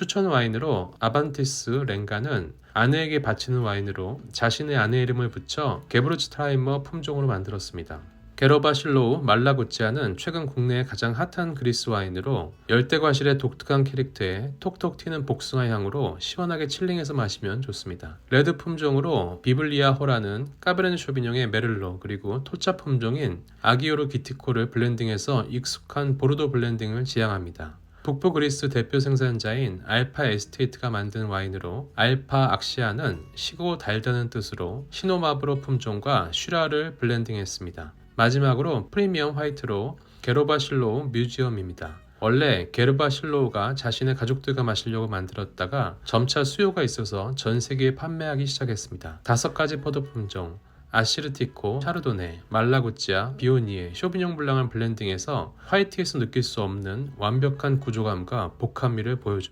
추천 와인으로 아반티스 랭가는 아내에게 바치는 와인으로 자신의 아내 이름을 붙여 게브르츠트라이머 품종으로 만들었습니다. 게로바 실로우 말라구치아는 최근 국내의 가장 핫한 그리스 와인으로 열대과실의 독특한 캐릭터에 톡톡 튀는 복숭아 향으로 시원하게 칠링해서 마시면 좋습니다. 레드 품종으로 비블리아 호라는 까베르네 쇼비뇽의 메를로 그리고 토차 품종인 아기오르 기티코를 블렌딩해서 익숙한 보르도 블렌딩을 지향합니다. 북부 그리스 대표 생산자인 알파 에스테이트가 만든 와인으로 알파 악시아는 시고 달다는 뜻으로 시노마브로 품종과 슈라를 블렌딩했습니다. 마지막으로 프리미엄 화이트로 게로바 실로우 뮤지엄입니다. 원래 게르바 실로우가 자신의 가족들과 마시려고 만들었다가 점차 수요가 있어서 전 세계에 판매하기 시작했습니다. 다섯 가지 포도 품종 아시르티코, 샤르도네, 말라구찌아, 비오니에, 쇼비뇽 블랑을 블렌딩해서 화이트에서 느낄 수 없는 완벽한 구조감과 복합미를 보여줍니다.